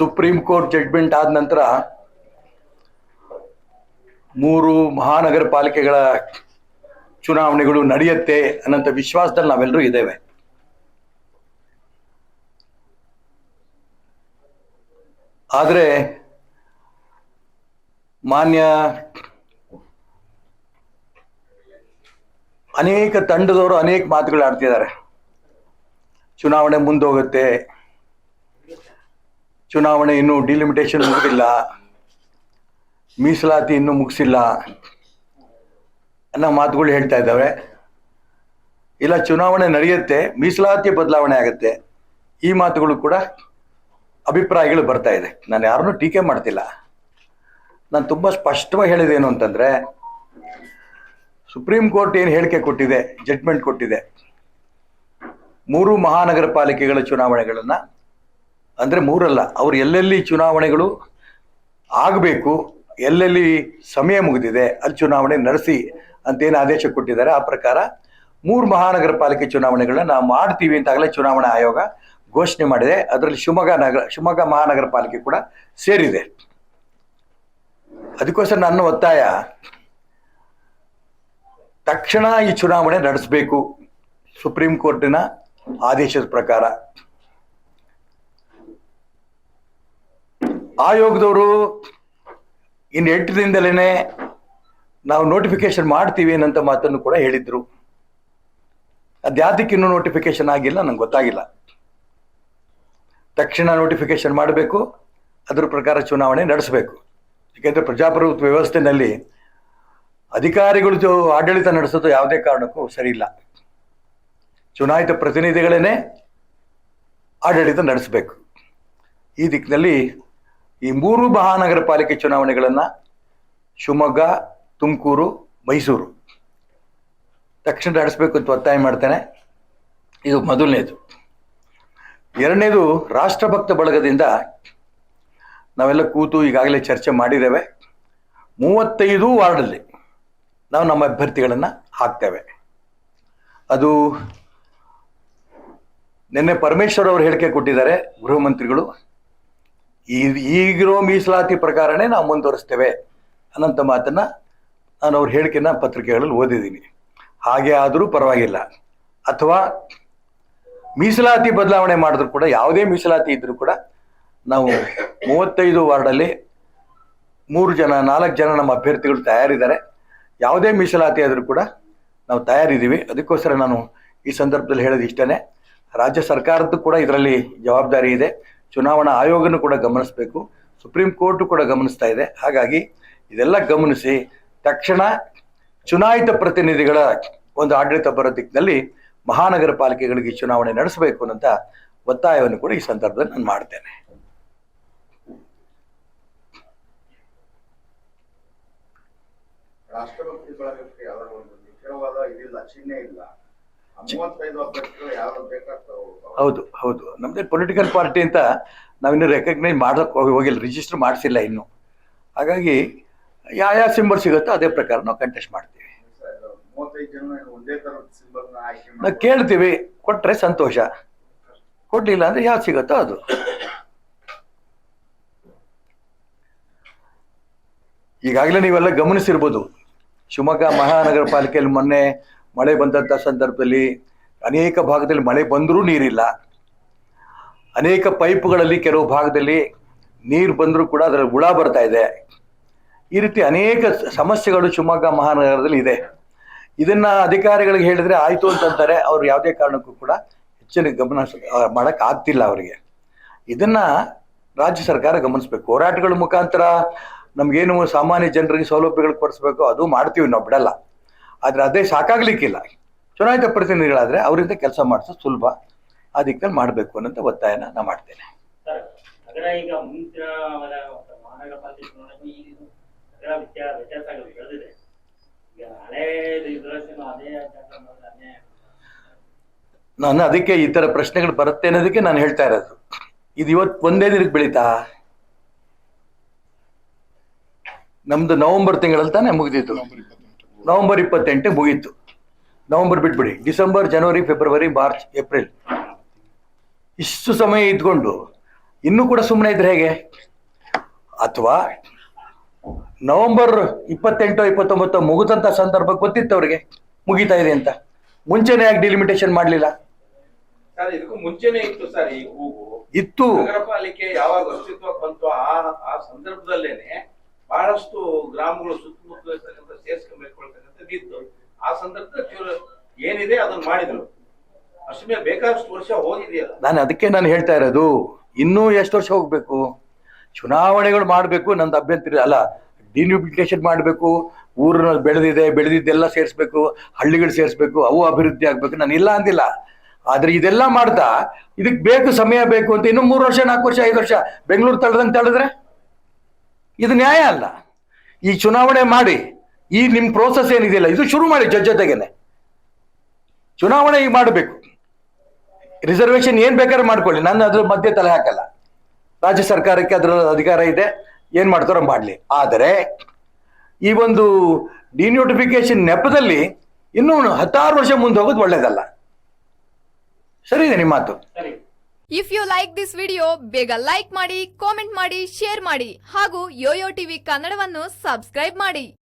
Supreme court judgement ಆದ ನಂತರ ಮೂರು ಮಹಾನಗರ ಪಾಲಿಕೆಗಳ ಚುನಾವಣೆಗಳು ನಡೆಯುತ್ತೆ ಅನ್ನೋಂಥ ವಿಶ್ವಾಸದಲ್ಲಿ ನಾವೆಲ್ಲರೂ ಇದ್ದೇವೆ. ಆದರೆ ಮಾನ್ಯ ಅನೇಕ ತಂಡದವರು ಅನೇಕ ಮಾತುಗಳು ಆಡ್ತಿದ್ದಾರೆ ಚುನಾವಣೆ ಮುಂದೋಗುತ್ತೆ. ಚುನಾವಣೆ ಇನ್ನು ಡಿಲಿಮಿಟೇಷನ್ ಮುಗಿದಿಲ್ಲ. ಮೀಸಲಾತಿ ಇನ್ನೂ ಮುಗಿಸಿಲ್ಲ. ಅನ್ನೋ ಮಾತುಗಳು ಹೇಳ್ತಾ ಇದ್ದಾವೆ. ಇಲ್ಲ, ಚುನಾವಣೆ ನಡೆಯುತ್ತೆ, ಮೀಸಲಾತಿ ಬದಲಾವಣೆ ಆಗುತ್ತೆ. ಈ ಮಾತುಗಳು ಕೂಡ ಅಭಿಪ್ರಾಯಗಳು ಬರ್ತಾ ಇದೆ. ನಾನು ಯಾರನ್ನೂ ಟೀಕೆ ಮಾಡ್ತಿಲ್ಲ. ನಾನು ತುಂಬ ಸ್ಪಷ್ಟವಾಗಿ ಹೇಳಿದೇನು ಅಂತಂದರೆ ಸುಪ್ರೀಂ ಕೋರ್ಟ್ ಏನು ಹೇಳಿಕೆ ಕೊಟ್ಟಿದೆ ಜಡ್ಮೆಂಟ್ ಕೊಟ್ಟಿದೆ. ಮೂರು ಮಹಾನಗರ ಪಾಲಿಕೆಗಳ ಚುನಾವಣೆಗಳನ್ನು ಅಂದರೆ ಮೂರಲ್ಲ, ಅವರು ಎಲ್ಲೆಲ್ಲಿ ಚುನಾವಣೆಗಳು ಆಗಬೇಕು, ಎಲ್ಲೆಲ್ಲಿ ಸಮಯ ಮುಗಿದಿದೆ, ಅಲ್ಲಿ ಚುನಾವಣೆ ನಡೆಸಿ ಅಂತೇನು ಆದೇಶ ಕೊಟ್ಟಿದ್ದಾರೆ. ಆ ಪ್ರಕಾರ ಮೂರು ಮಹಾನಗರ ಪಾಲಿಕೆ ಚುನಾವಣೆಗಳನ್ನ ನಾವು ಮಾಡ್ತೀವಿ ಅಂತಾಗಲೇ ಚುನಾವಣಾ ಆಯೋಗ ಘೋಷಣೆ ಮಾಡಿದೆ. ಅದರಲ್ಲಿ ಶಿವಮೊಗ್ಗ ನಗರ, ಶಿವಮೊಗ್ಗ ಮಹಾನಗರ ಪಾಲಿಕೆ ಕೂಡ ಸೇರಿದೆ. ಅದಕ್ಕೋಸ್ಕರ ನನ್ನ ಒತ್ತಾಯ, ತಕ್ಷಣ ಈ ಚುನಾವಣೆ ನಡೆಸಬೇಕು. ಸುಪ್ರೀಂ ಕೋರ್ಟಿನ ಆದೇಶದ ಪ್ರಕಾರ. ಆಯೋಗದವರು ಇನ್ನು ಎಂಟು ದಿನದಲ್ಲೇ ನಾವು ನೋಟಿಫಿಕೇಶನ್ ಮಾಡ್ತೀವಿ ಅನ್ನಂತ ಮಾತನ್ನು ಕೂಡ ಹೇಳಿದ್ರು. ಅದ್ಯಾತಕ್ಕೆ ಇನ್ನೂ ನೋಟಿಫಿಕೇಶನ್ ಆಗಿಲ್ಲ, ನಂಗೆ ಗೊತ್ತಾಗಿಲ್ಲ. ತಕ್ಷಣ ನೋಟಿಫಿಕೇಶನ್ ಮಾಡಬೇಕು, ಅದ್ರ ಪ್ರಕಾರ ಚುನಾವಣೆ ನಡೆಸಬೇಕು. ಏಕೆಂದರೆ ಪ್ರಜಾಪ್ರಭುತ್ವ ವ್ಯವಸ್ಥೆನಲ್ಲಿ ಅಧಿಕಾರಿಗಳು ಆಡಳಿತ ನಡೆಸೋದು ಯಾವುದೇ ಕಾರಣಕ್ಕೂ ಸರಿ ಇಲ್ಲ ಚುನಾಯಿತ ಪ್ರತಿನಿಧಿಗಳೇನೆ ಆಡಳಿತ ನಡೆಸಬೇಕು. ಈ ದಿಕ್ಕಿನಲ್ಲಿ ಈ ಮೂರು ಮಹಾನಗರ ಪಾಲಿಕೆ ಚುನಾವಣೆಗಳನ್ನು ಶಿವಮೊಗ್ಗ, ತುಮಕೂರು, ಮೈಸೂರು. ತಕ್ಷಣ ನಡೆಸಬೇಕು ಅಂತ ಒತ್ತಾಯ ಮಾಡ್ತೇನೆ. ಇದು ಮೊದಲನೇದು. ಎರಡನೇದು, ರಾಷ್ಟ್ರಭಕ್ತ ಬಳಗದಿಂದ ನಾವೆಲ್ಲ ಕೂತು ಈಗಾಗಲೇ ಚರ್ಚೆ ಮಾಡಿದ್ದೇವೆ. ಮೂವತ್ತೈದು ವಾರ್ಡಲ್ಲಿ ನಾವು ನಮ್ಮ ಅಭ್ಯರ್ಥಿಗಳನ್ನು ಹಾಕ್ತೇವೆ. ಅದು ನಿನ್ನೆ ಪರಮೇಶ್ವರ್ ಅವರು ಹೇಳಿಕೆ ಕೊಟ್ಟಿದ್ದಾರೆ, ಗೃಹ ಮಂತ್ರಿಗಳು. ಈಗಿರೋ ಮೀಸಲಾತಿ ಪ್ರಕಾರನೇ ನಾವು ಮುಂದುವರಿಸ್ತೇವೆ ಅನ್ನೋಂಥ ಮಾತನ್ನ ನಾನು ಅವ್ರ ಹೇಳಿಕೆನ ಪತ್ರಿಕೆಗಳಲ್ಲಿ ಓದಿದ್ದೀನಿ. ಹಾಗೆ ಆದರೂ ಪರವಾಗಿಲ್ಲ. ಅಥವಾ ಮೀಸಲಾತಿ ಬದಲಾವಣೆ ಮಾಡಿದ್ರು ಕೂಡ, ಯಾವುದೇ ಮೀಸಲಾತಿ ಇದ್ದರೂ ಕೂಡ ನಾವು ಮೂವತ್ತೈದು ವಾರ್ಡಲ್ಲಿ ಮೂರು ಜನ, ನಾಲ್ಕು ಜನ ನಮ್ಮ ಅಭ್ಯರ್ಥಿಗಳು ತಯಾರಿದ್ದಾರೆ. ಯಾವುದೇ ಮೀಸಲಾತಿ ಆದರೂ ಕೂಡ ನಾವು ತಯಾರಿದ್ದೀವಿ. ಅದಕ್ಕೋಸ್ಕರ ನಾನು ಈ ಸಂದರ್ಭದಲ್ಲಿ ಹೇಳೋದು ಇಷ್ಟೇ ರಾಜ್ಯ ಸರ್ಕಾರದ್ದು ಕೂಡ ಇದರಲ್ಲಿ ಜವಾಬ್ದಾರಿ ಇದೆ. ಚುನಾವಣಾ ಆಯೋಗನೂ ಕೂಡ ಗಮನಿಸಬೇಕು. ಸುಪ್ರೀಂ ಕೋರ್ಟು ಕೂಡ ಗಮನಿಸ್ತಾ ಇದೆ. ಹಾಗಾಗಿ ಇದೆಲ್ಲ ಗಮನಿಸಿ ತಕ್ಷಣ ಚುನಾಯಿತ ಪ್ರತಿನಿಧಿಗಳ ಒಂದು ಆಡಳಿತ ಬರೋ ದಿಕ್ಕಿನಲ್ಲಿ ಮಹಾನಗರ ಪಾಲಿಕೆಗಳಿಗೆ ಚುನಾವಣೆ ನಡೆಸಬೇಕು ಅನ್ನೋಂಥ ಒತ್ತಾಯವನ್ನು ಕೂಡ ಈ ಸಂದರ್ಭದಲ್ಲಿ ನಾನು ಮಾಡ್ತೇನೆ. ರಾಷ್ಟ್ರಪತಿಗಳ ಯಾವ್ದಾರ ಒಂದು ನಿಖರವಾದ ಇದಿಲ್ಲ, ಚಿಹ್ನೆ ಇಲ್ಲ. ಹೌದು ಹೌದು. ನಮ್ದೇ ಪೊಲಿಟಿಕಲ್ ಪಾರ್ಟಿ ಅಂತ ನಾವಿನ್ನೂ ರೆಕಗ್ನೈಸ್ ಮಾಡೋಕೆ ಹೋಗಿ ಹೋಗಿಲ್ಲ ರಿಜಿಸ್ಟರ್ ಮಾಡಿಸಿಲ್ಲ ಇನ್ನು. ಹಾಗಾಗಿ ಯಾವ ಯಾವ ಸಿಂಬಲ್ ಸಿಗುತ್ತೋ ಅದೇ ಪ್ರಕಾರ ನಾವು ಕಂಟೆಸ್ಟ್ ಮಾಡ್ತೀವಿ. ನಾವು ಕೇಳ್ತೀವಿ ಕೊಟ್ರೆ ಸಂತೋಷ. ಕೊಡ್ಲಿಲ್ಲ ಅಂದ್ರೆ ಯಾವ್ದು ಸಿಗುತ್ತೋ ಅದು. ಈಗಾಗಲೇ ನೀವೆಲ್ಲ ಗಮನಿಸಿರ್ಬೋದು. ಶಿವಮೊಗ್ಗ ಮಹಾನಗರ ಪಾಲಿಕೆಯಲ್ಲಿ ಮೊನ್ನೆ ಮಳೆ ಬಂದಂಥ ಸಂದರ್ಭದಲ್ಲಿ ಅನೇಕ ಭಾಗದಲ್ಲಿ ಮಳೆ ಬಂದರೂ ನೀರಿಲ್ಲ. ಅನೇಕ ಪೈಪ್ಗಳಲ್ಲಿ ಕೆಲವು ಭಾಗದಲ್ಲಿ ನೀರು ಬಂದರೂ ಕೂಡ ಅದರಲ್ಲಿ ಹುಳ ಬರ್ತಾ ಇದೆ. ಈ ರೀತಿ ಅನೇಕ ಸಮಸ್ಯೆಗಳು ಶಿವಮೊಗ್ಗ ಮಹಾನಗರದಲ್ಲಿ ಇದೆ. ಇದನ್ನ ಅಧಿಕಾರಿಗಳಿಗೆ ಹೇಳಿದ್ರೆ ಆಯಿತು ಅಂತಂತಾರೆ. ಅವ್ರು ಯಾವುದೇ ಕಾರಣಕ್ಕೂ ಕೂಡ ಹೆಚ್ಚಿನ ಗಮನ ಮಾಡೋಕ್ಕಾಗ್ತಿಲ್ಲ ಅವರಿಗೆ. ಇದನ್ನ ರಾಜ್ಯ ಸರ್ಕಾರ ಗಮನಿಸ್ಬೇಕು. ಹೋರಾಟಗಳ ಮುಖಾಂತರ ನಮ್ಗೇನು ಸಾಮಾನ್ಯ ಜನರಿಗೆ ಸೌಲಭ್ಯಗಳು ಕೊಡಿಸ್ಬೇಕು, ಅದು ಮಾಡ್ತೀವಿ ನಾವು, ಬಿಡಲ್ಲ. ಆದ್ರೆ ಅದೇ ಸಾಕಾಗ್ಲಿಕ್ಕಿಲ್ಲ. ಚುನಾಯಿತ ಪ್ರತಿನಿಧಿಗಳಾದ್ರೆ ಅವರಿಂದ ಕೆಲಸ ಮಾಡಿಸೋದು ಸುಲಭ ಅದಕ್ಕೆ ಮಾಡಬೇಕು ಅನ್ನೋಂಥ ಒತ್ತಾಯನ ನಾ ಮಾಡ್ತೇನೆ. ನಾನು ಅದಕ್ಕೆ ಈ ತರ ಪ್ರಶ್ನೆಗಳು ಬರುತ್ತೆ ಅನ್ನೋದಕ್ಕೆ ನಾನು ಹೇಳ್ತಾ ಇರೋದು. ಇದು ಇವತ್ತು ಒಂದೇ ದಿನಕ್ಕೆ ಬೆಳೀತಾ? ನಮ್ದು ನವೆಂಬರ್ ತಿಂಗಳಲ್ಲಿ ತಾನೇ ಮುಗಿದಿತ್ತು ನವೆಂಬರ್ ಇಪ್ಪತ್ತೆಂಟು ಮುಗೀತು. ನವೆಂಬರ್ ಬಿಟ್ಬಿಡಿ. ಡಿಸೆಂಬರ್ ಜನವರಿ ಫೆಬ್ರವರಿ ಮಾರ್ಚ್ ಏಪ್ರಿಲ್. ಇಷ್ಟು ಸಮಯ ಇದ್ಕೊಂಡು ಇನ್ನೂ ಕೂಡ ಸುಮ್ಮನೆ ಇದ್ರೆ ಹೇಗೆ? ಅಥವಾ ನವೆಂಬರ್ ಇಪ್ಪತ್ತೆಂಟು ಇಪ್ಪತ್ತೊಂಬತ್ತು ಮುಗಿದಂಥ ಸಂದರ್ಭ ಗೊತ್ತಿತ್ತು ಅವರಿಗೆ? ಮುಗಿತಾ ಇದೆ ಅಂತ. ಮುಂಚೆನೆ ಯಾಕೆ ಡಿಲಿಮಿಟೇಷನ್ ಮಾಡಲಿಲ್ಲ. ಇತ್ತು ಸರ್ ಈ ಕೂಗು ಇತ್ತು. ನಗರ ಪಾಲಿಕೆ ಯಾವಾಗ ಅಸ್ತಿತ್ವಕ್ಕೆ ಬಂತು ಆ ಆ ಸಂದರ್ಭದಲ್ಲೇನೆ ಬಹಳಷ್ಟು ಗ್ರಾಮಗಳು ಸುತ್ತಮುತ್ತ ಇರ್ತಕ್ಕಂಥ ಸೇರ್ಸ್ಕೊಂಡ್ಬೇಕೊಳ್ತಕ್ಕಂಥದ್ದು ಇತ್ತು ಆ ಸಂದರ್ಭದಲ್ಲಿ ಇವ್ರು ಏನಿದೆ ಅದನ್ನ ಮಾಡಿದ್ರು ಅಷ್ಟೇ ಬೇಕಾದಷ್ಟು ವರ್ಷ ಹೋಗಿದೆಯಲ್ಲ. ನಾನು ಅದಕ್ಕೆ ನಾನು ಹೇಳ್ತಾ ಇರೋದು, ಇನ್ನೂ ಎಷ್ಟು ವರ್ಷ ಹೋಗ್ಬೇಕು? ಚುನಾವಣೆಗಳು ಮಾಡಬೇಕು ನಂದು ಅಭ್ಯಂತರ ಅಲ್ಲ ಡಿನ್ಯೂಬಿಲಿಟೇಷನ್ ಮಾಡಬೇಕು ಊರನ್ನ ಬೆಳೆದಿದೆ, ಬೆಳೆದಿದ್ದೆಲ್ಲ ಸೇರಿಸ್ಬೇಕು, ಹಳ್ಳಿಗಳು ಸೇರಿಸ್ಬೇಕು, ಅವು ಅಭಿವೃದ್ಧಿ ಆಗಬೇಕು. ನಾನು ಇಲ್ಲ ಅಂದಿಲ್ಲ. ಆದ್ರೆ ಇದೆಲ್ಲ ಮಾಡ್ತಾ, ಇದಕ್ಕೆ ಬೇಕು ಸಮಯ ಬೇಕು ಅಂತ ಇನ್ನು ಮೂರು ವರ್ಷ, ನಾಲ್ಕು ವರ್ಷ, ಐದು ವರ್ಷ ಬೆಂಗಳೂರು ತಳ್ದಂಗೆ ತಳೆದ್ರೆ? ಇದು ನ್ಯಾಯ ಅಲ್ಲ. ಈ ಚುನಾವಣೆ ಮಾಡಿ, ಈ ನಿಮ್ಮ ಪ್ರೋಸೆಸ್ ಏನಿದೆಯಲ್ಲ, ಇದು ಶುರು ಮಾಡಿ ಜೊತೆಗೇನೆ. ಚುನಾವಣೆ ಈಗ ಮಾಡಬೇಕು. ರಿಸರ್ವೇಶನ್ ಏನ್ ಬೇಕಾದ್ರೆ ಮಾಡ್ಕೊಳ್ಳಿ. ನಾನು ಅದ್ರ ಮಧ್ಯೆ ತಲೆ ಹಾಕಲ್ಲ. ರಾಜ್ಯ ಸರ್ಕಾರಕ್ಕೆ ಅದರ ಅಧಿಕಾರ ಇದೆ. ಏನ್ ಮಾಡ್ತಾರೋ ಮಾಡ್ಲಿ. ಆದರೆ ಈ ಒಂದು ಡಿನೋಟಿಫಿಕೇಶನ್ ನೆಪದಲ್ಲಿ ಇನ್ನೂ ಹತ್ತಾರು ವರ್ಷ ಮುಂದೆ ಹೋಗೋದು ಒಳ್ಳೇದಲ್ಲ. ಸರಿ ಇದೆ ನಿಮ್ಮ ಮಾತು. ಸರಿ. If you like this video ಬೇಗ ಲೈಕ್ ಮಾಡಿ ಕಾಮೆಂಟ್ ಮಾಡಿ ಶೇರ್ ಮಾಡಿ ಹಾಗೂ ಯೋಯೋ ಟಿವಿ ಕನ್ನಡವನ್ನು ಸಬ್ಸ್ಕ್ರೈಬ್ ಮಾಡಿ.